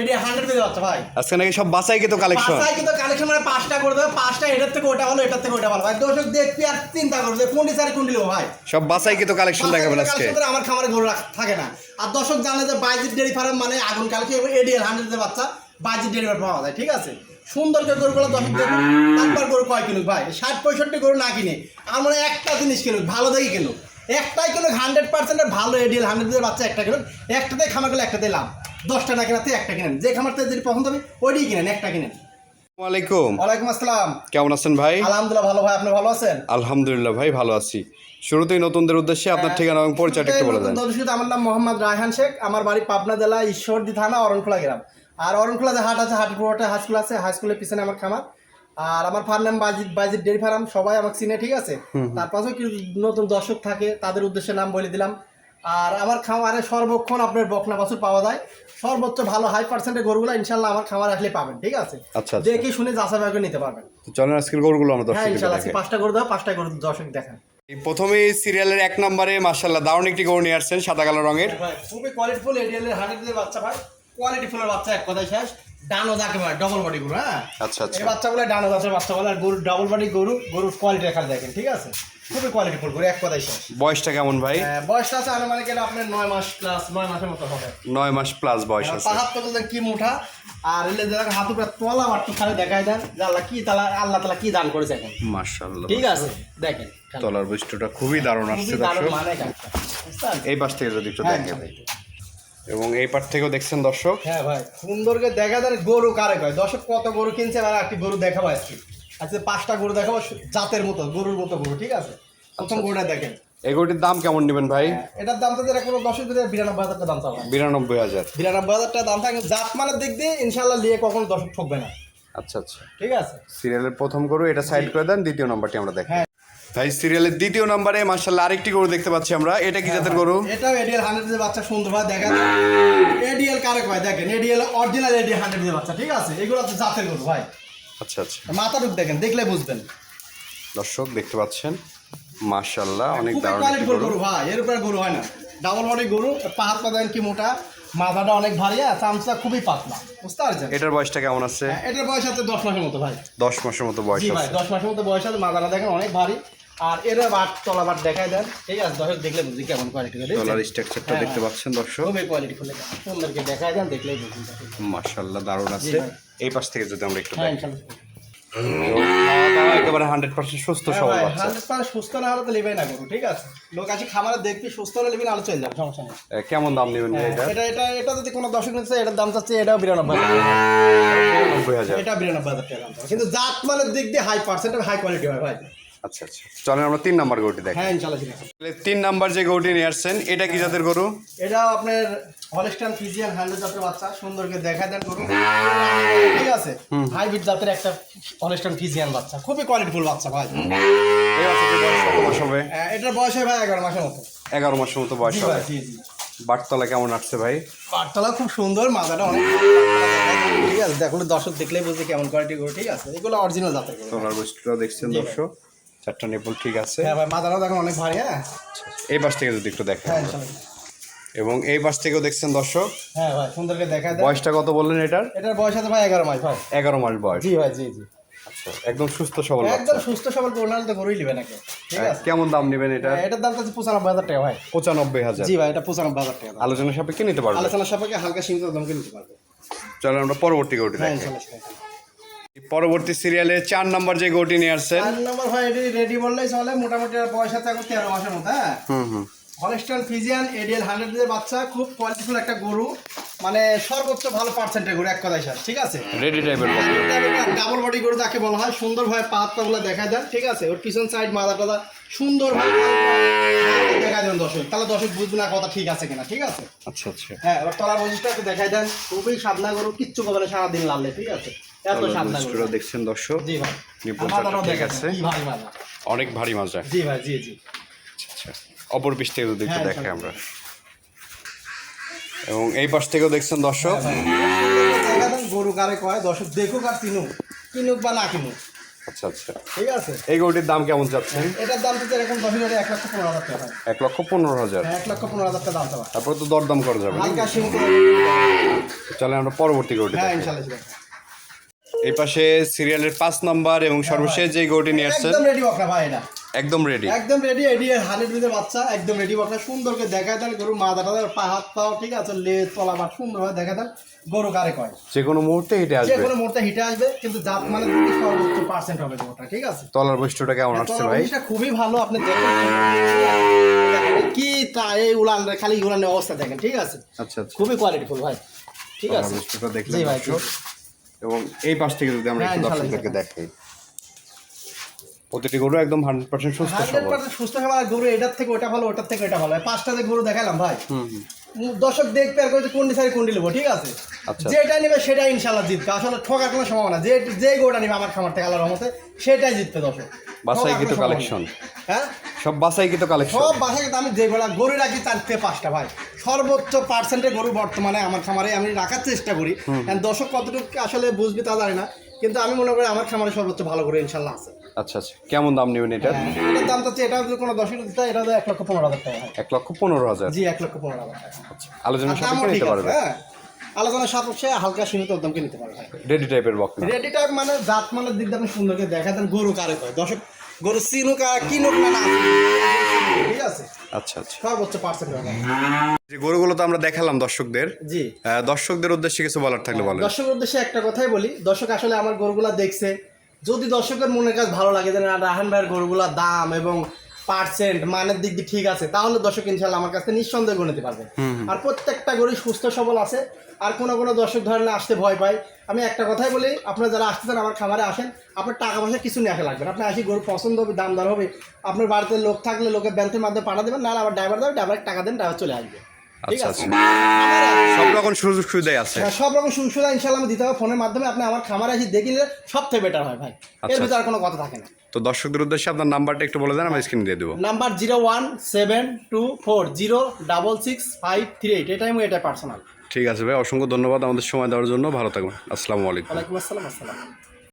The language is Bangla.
এটি হান্ড্রেড পেয়ে বাচ্চা ভাই। আজকে নাকি সব বাসাই কিন্তু কালেকশন পাঁচটায় কিন্তু কালেকশন মানে পাঁচটা করে দেবে। পাঁচটা এটার থেকে ওটা ভালো এটার থেকে ওটা ভালো। ভাই দর্শক দেখবি আর চিন্তা করবে কোনটি সারি কোনটি নেব ভাই। সব বাসাই কিন্তু কালেকশন দেখাবেন আজকে। আমার খামারে গরু থাকে না। আর দর্শক জানে যে বাইজির ডেয়ারি ফার্ম মানে আগুন কালকে এডিএল হান্ড্রেড বাচ্চা বাইজির ডেয়ারি ফার্ম পাওয়া যায় ঠিক আছে? সুন্দর করে গরুগুলো দর্শক দেখুন। তারপর গরু কয় কিনুক ভাই? ষাট পঁয়ষট্টি গরু না কিনে আমরা একটা জিনিস কিনুক ভালো দেখে কিনুক। একটাই কিনুক হান্ড্রেড পার্সেন্টের ভালো এডিএল হান্ড্রেডের বাচ্চা একটা কিনুক। একটাতে খামার করলে একটাতে লাভ। দশটা না কেনাতে একটা কিনেন। যে খামারতে যদি পছন্দ হবে ওইটাই কিনেন একটা কিনেন। ওয়ালাইকুম ওয়ালাইকুম আসসালাম। কেমন আছেন ভাই? আলহামদুলিল্লাহ ভালো ভাই আপনি ভালো আছেন? আলহামদুলিল্লাহ ভাই ভালো আছি। শুরুতেই নতুনদের উদ্দেশ্যে আপনার ঠিকানা এবং পরিচয়টা একটু বলে দেন। দর্শক আমার নাম মোহাম্মদ রায়হান শেখ আমার বাড়ি পাবনা জেলা ঈশ্বরদী থানা অরণখোলা গ্রাম। আর অরণখোলা যে হাট আছে হাটের পুরোটা হাই স্কুল আছে হাই স্কুলের পিছনে আমার খামার। আর আমার ফার্ম নাম বাজিদ বাজিদ ডেয়ারি ফার্ম সবাই আমাকে চিনে ঠিক আছে? তার পাশেও কিছু নতুন দর্শক থাকে তাদের উদ্দেশ্যে নাম বলে দিলাম। আর আমার খামারে সর্বক্ষণ আপনার বকনা বাছুর পাওয়া যায়। সর্বোচ্চ ভালো হাই পার্সেন্টের গরুগুলো ইনশাল্লাহ আমার খামার আসলে পাবেন ঠিক আছে? আচ্ছা, আচ্ছা। দেখে শুনে যাচাই করে নিতে পারবেন। চলেন আজকের গরুগুলো আমরা হ্যাঁ ইনশাল্লাহ আজকে পাঁচটা গরু দাও পাঁচটা গরু দর্শক দেখেন। প্রথমেই সিরিয়ালের এক নম্বরে মার্শাল্লাহ দারুণ একটি গরু নিয়ে আসছেন সাদা কালো রঙের। খুবই কোয়ালিটিফুল এডিএলের হান্ড্রেডের বাচ্চা ভাই। কোয়ালিটিফুলের বাচ্চা এক কথায় শেষ। ডানো ভাই ডবল বডি গরু হ্যাঁ? আচ্ছা আচ্ছা। এই বাচ্চাগুলো ডানো জাতের বাচ্চা বলে আর গরু ডাবল বডি গরু গরুর কোয়ালিটি দেখেন ঠিক আছে? খুবই কোয়ালিটিফুল গরু এক কথায় শেষ। বয়সটা কেমন ভাই? হ্যাঁ, বয়সটা আছে আনুমানিক এটা আপনার নয় মাস প্লাস নয় মাসের মতো হবে। নয় মাস প্লাস বয়স আছে। পাহাড় তো কি মুঠা? আর এলে দেখেন হাত উপরে তলা মারটু খালি দেখাই দেন আল্লাহ কি তালা আল্লাহ তালা কি দান করেছে এখন। মার্শাল্লাহ ঠিক আছে দেখেন তলার বৈশিষ্ট্যটা খুবই দারুণ আসছে দর্শক? এই পাশ থেকে যদি একটু হ্যাঁ, দেখে ভাই এবং এই পাশ থেকেও দেখছেন দর্শক। হ্যাঁ ভাই সুন্দরকে দেখা যায় গরু কারে কয়? দর্শক কত গরু কিনছে আর একটি গরু দেখাবো আজকে। আজকে পাঁচটা গরু দেখাবো জাতের মতো গরুর মতো গরু ঠিক আছে? প্রথম গরুটা দেখেন। এই গরুটির দাম কেমন নেবেন ভাই? এটার দাম তো যেটা কোনো দর্শক যদি বিরানব্বই হাজার টাকা দাম চাওয়া বিরানব্বই হাজার। বিরানব্বই হাজার টাকা দাম থাকে জাত মানের দিক দিয়ে ইনশাল্লাহ নিয়ে কখনো দর্শক ঠকবে না। আচ্ছা আচ্ছা। ঠিক আছে? সিরিয়ালের প্রথম গরু এটা সাইড করে দেন দ্বিতীয় নম্বরটি আমরা দেখি। হ্যাঁ। ভাই সিরিয়ালের দ্বিতীয় নাম্বারে মার্শাল্লাহ আরেকটি গরু দেখতে পাচ্ছি আমরা। এটা কি জাতের গরু? এটা এডিএল হান্ড্রেড বাচ্চা সুন্দর ভাই দেখা এডিএল কারে কয়? দেখেন এডিএল অরিজিনাল এডিএল হান্ড্রেড বাচ্চা ঠিক আছে? এগুলো হচ্ছে জাতের গরু ভাই। আচ্ছা আচ্ছা। মাথা ঢুক দেখেন দেখলে বুঝবেন। দর্শক দেখতে পাচ্ছেন? মার্শাল্লাহ অনেক দারুণ গরু। ভাই। এর উপরে গরু হয় না। ডাবল বডি গরু পাহাড় পা দেন কি মোটা মাথাটা অনেক ভারী আর চামচা খুবই পাতলা। বুঝতে পারছেন? এটার বয়সটা কেমন আছে? হ্যাঁ, এটার বয়স আছে দশ মাসের মতো ভাই। দশ মাসের মতো বয়স ভাই দশ মাসের মতো বয়স আছে মাথাটা দেখেন অনেক ভারী। আর এর বাট দেন। ঠিক আছে দর্শক দেখলে বুঝি কেমন কোয়ালিটি ডলার স্ট্রাকচারটা হ্যাঁ, দেখতে হ্যাঁ। পাচ্ছেন দর্শক। খুবই কোয়ালিটি ফুলে সুন্দরকে দেখাই দেন দেখলেই বুঝুন মার্শাল্লাহ দারুণ আছে। এই পাশ থেকে যদি আমরা একটু হ্যাঁ দেখি। ইনশাল্লাহ তো খাওয়া দাওয়া একেবারে হান্ড্রেড পার্সেন্ট সুস্থ সবল বাচ্চা হান্ড্রেড পার্সেন্ট সুস্থ না হলে তো নেবেই না ঠিক আছে? লোক আছে খামারে দেখবি সুস্থ হলে আলো চলে যাবে সমস্যা নেই। কেমন দাম নেবেন এটা? এটা এটা এটা যদি কোনো দর্শক নিচ্ছে এটার দাম চাচ্ছে এটাও বিরানব্বই হাজার এটা বিরানব্বই হাজার টাকা কিন্তু জাত মানের দিক দিয়ে হাই পার্সেন্ট হাই কোয়ালিটি হয় ভাই। আচ্ছা আচ্ছা। চলেন আমরা তিন নাম্বার গরুটি দেখি। হ্যাঁ তিন নাম্বার যে গরুটি নিয়ে আসছেন এটা কি জাতের গরু? এটাও আপনার হলিস্টান ফিজিয়ান হান্ড্রেড জাতের বাচ্চা। সুন্দরকে দেখা দেন করুন ঠিক আছে? হাইব্রিড জাতের একটা হলিস্টান ফিজিয়ান বাচ্চা। খুবই কোয়ালিটিফুল বাচ্চা ভাই। এই বাচ্চাটির বয়স কত মাস হবে? এটার বয়স হয় ভাই এগারো মাসের মতো। এগারো মাসের মতো বয়স হবে। ভাই জি জি। বাটতলা কেমন আসছে ভাই? পাটতলা খুব সুন্দর মাথাটা অনেক ঠিক আছে দেখলে দর্শক দেখলেই বুঝবে কেমন কোয়ালিটি গরু। ঠিক আছে এগুলো অরিজিনাল জাতের গরু। দেখছেন দর্শক। চারটা নেপল ঠিক আছে। হ্যাঁ ভাই মাথাটাও দেখুন অনেক ভারী হ্যাঁ? এই পাশ থেকে যদি একটু দেখেন। হ্যাঁ এবং এই পাশ থেকেও দেখছেন দর্শক হ্যাঁ ভাই সুন্দরকে দেখা বয়সটা কত বললেন এটার? এটার বয়স আছে ভাই এগারো মাস ভাই। এগারো মাস বয়স। জি ভাই জি জি। আচ্ছা একদম সুস্থ সবল একদম সুস্থ সবল করুন তো গরুই নেবে নাকি? ঠিক আছে? কেমন দাম নেবেন এটা? হ্যাঁ, এটার দাম আছে পঁচানব্বই হাজার টাকা ভাই। পঁচানব্বই হাজার। জি ভাই এটা পঁচানব্বই হাজার টাকা আলোচনা সাপেক্ষে নিতে পারবেন। আলোচনা সাপেক্ষে হালকা সীমিত দামকে নিতে পারবে। চলো আমরা পরবর্তী গরুটি হ্যাঁ দেখি। পরবর্তী সিরিয়ালে চার নম্বর যে গরুটি নিয়ে আসছেন। চার নম্বর ভাই এটি রেডি বললেই চলে মোটামুটি আর বয়স আছে এখন তেরো মাসের মতো হ্যাঁ? হুম ফিজিয়ান এডিএল হান্ড্রেড বাচ্চা খুব কোয়ালিটিফুল একটা গরু মানে সর্বোচ্চ ভালো পার্সেন্টের গরু এক কথায় স্যার ঠিক আছে? রেডি টাইপের ডাবল বডি গরু যাকে বলা হয় সুন্দরভাবে পা হাত পাগুলো দেখা দেন ঠিক আছে? ওর পিছন সাইড মাথা টাদা সুন্দরভাবে দেখা দেন দর্শক। তাহলে দর্শক বুঝবে না কথা ঠিক আছে কিনা ঠিক আছে? আচ্ছা আচ্ছা। হ্যাঁ ওর তলার বৈশিষ্ট্য একটু দেখাই দেন খুবই সাদনা গরু কিচ্ছু করবে না সারাদিন লাললে ঠিক আছে? এত দেখছেন দর্শক? জি ভাই। ঠিক আছে। অনেক ভারী মাজা। জি ভাই জি জি। আচ্ছা অপর পিস থেকে যদি একটু হ্যাঁ, আমরা। এবং এই পাশ থেকেও দেখছেন দর্শক? গরু কারে কয় দর্শক দেখুক আর কিনুক। কিনুক বা না কিনুক। আচ্ছা আচ্ছা। ঠিক আছে? এই গরুটির দাম কেমন চাচ্ছেন এটার দাম তো এরকম দশ হাজার এক লক্ষ পনেরো হাজার টাকা। এক লক্ষ পনেরো হাজার। হ্যাঁ এক লক্ষ পনেরো হাজার টাকা দাম তারপর তো দরদাম করা যাবে চলে আমরা পরবর্তী গরুটি হ্যাঁ ইনশাল্লাহ। এই পাশে সিরিয়ালের পাঁচ নাম্বার এবং সর্বশেষ যে গরুটি নিয়ে আসছেন। একদম রেডি বকরা ভাই এটা। একদম রেডি একদম রেডি এডি হান্ড্রেড মিটার বাচ্চা একদম রেডি বকরা। সুন্দর করে দেখা দেন গরু মাথা টাথা পা হাত পাও ঠিক আছে? লে তলা বা সুন্দরভাবে দেখা দেন গরু কারে কয়। যে কোনো মুহূর্তে হেঁটে যে আসবে কোনো মুহূর্তে হিটে আসবে কিন্তু জাত মানে যদি সর্বোচ্চ পার্সেন্ট হবে গরুটা ঠিক আছে? তলার বৈশিষ্ট্যটা কেমন আসছে ভাই? জিনিসটা খুবই ভালো আপনি দেখেন। কি তা এই উলান খালি উলানের অবস্থা দেখেন ঠিক আছে? আচ্ছা আচ্ছা। খুবই কোয়ালিটিফুল ভাই ঠিক আছে? দেখলেন জি ভাই। এবং এই পাশ থেকে যদি আমরা হ্যাঁ, একটু দর্শকদেরকে দেখাই প্রতিটি গরু একদম হান্ড্রেড পার্সেন্ট সুস্থ সবল সুস্থ খাবার গরু এটার থেকে ওটা ভালো ওটার থেকে এটা ভালো। এই পাঁচটা যে গরু দেখালাম ভাই দর্শক দেখবে আর করতে কোনটি সারি কোনটি নেব ঠিক আছে? আচ্ছা। যেটা নেবে সেটা ইনশাল্লাহ জিতবে। আসলে ঠকার কোনো সম্ভাবনা যে যে গরুটা নেবে আমার খামার থেকে আল্লাহর রহমতে সেটাই জিতবে দর্শক। বাছাইকৃত ঠকার কোনো কালেকশন হ্যাঁ? সব বাছাইকৃত কালেকশন সব বাসাই কিন্তু আমি যে গরু রাখি চারটে পাঁচটা ভাই। সর্বোচ্চ পার্সেন্টের গরু বর্তমানে আমার খামারে আমি রাখার চেষ্টা করি। দর্শক কতটুকু আসলে বুঝবি তা জানি না। কিন্তু আমি মনে করি আমার খামারে সর্বোচ্চ ভালো করে ইনশাল্লাহ আছে। আচ্ছা আচ্ছা। কেমন দাম নেবেন এটা? হ্যাঁ, এটার দাম তো এটা যদি কোনো দশ দিতে এটা এক লক্ষ পনেরো হাজার টাকা। এক লক্ষ পনেরো হাজার। জি এক লক্ষ পনেরো হাজার টাকা। আলোচনা সাপেক্ষে নিতে পারবে। হ্যাঁ। আলোচনার সাপেক্ষে হালকা সীমিত দামকে নিতে পারবে। রেডি টাইপের বক না। রেডি টাইপ মানে জাত মানের দিক দিয়ে আপনি সুন্দর করে দেখা দেন গরু কারে কয়? দর্শক গরু চিনুক আর কিনুক না না। ঠিক আছে? আচ্ছা আচ্ছা। সর্বোচ্চ পার্সেন্ট যে গরুগুলো তো আমরা দেখালাম দর্শকদের। জি। দর্শকদের উদ্দেশ্যে কিছু বলার থাকলে বলেন। দর্শকের উদ্দেশ্যে একটা কথাই বলি। দর্শক আসলে আমার গরুগুলা দেখছে। যদি দর্শকের মনের কাজ ভালো লাগে যে না রাহান ভাইয়ের গরুগুলা দাম এবং পার্সেন্ট মানের দিক দিয়ে ঠিক আছে তাহলে দর্শক ইনশাল্লাহ আমার কাছে নিঃসন্দেহে গণে নিতে পারবে আর প্রত্যেকটা গরু সুস্থ সবল আছে আর কোনো কোনো দর্শক ধরেন আসতে ভয় পায়। আমি একটা কথাই বলি আপনারা যারা আসতে চান আমার খামারে আসেন আপনার টাকা পয়সা কিছু নিয়ে আসা লাগবে না। আপনি আসি গরু পছন্দ হবে দাম দর হবে আপনার বাড়িতে লোক থাকলে লোকের ব্যাংকের মাধ্যমে পাঠা দেবেন নাহলে আবার ড্রাইভার দেবে ড্রাইভার টাকা দেন ড্রাইভার চলে আসবে। আচ্ছা আচ্ছা। সব রকম সুযোগ সুবিধাই আছে। হ্যাঁ, সব রকম সুযোগ সুবিধা ইনশাল্লাহ আমি দিতে হবে ফোনের মাধ্যমে আপনি আমার খামারে এসে দেখে নিলে সব বেটার হয় ভাই। এর আচ্ছা। ভিতরে আর কোনো কথা থাকে না। তো দর্শকদের উদ্দেশ্যে আপনার নাম্বারটা একটু বলে দেন স্ক্রিনে দিয়ে দেবো। Number zero one seven two four zero double six five three eight. এটাই আমি এটা পার্সোনাল ঠিক আছে ভাই অসংখ্য ধন্যবাদ আমাদের সময় দেওয়ার জন্য। ভালো থাকবেন। আসসালামু আলাইকুম। ওয়ালাইকুম আসসালাম আসসালাম।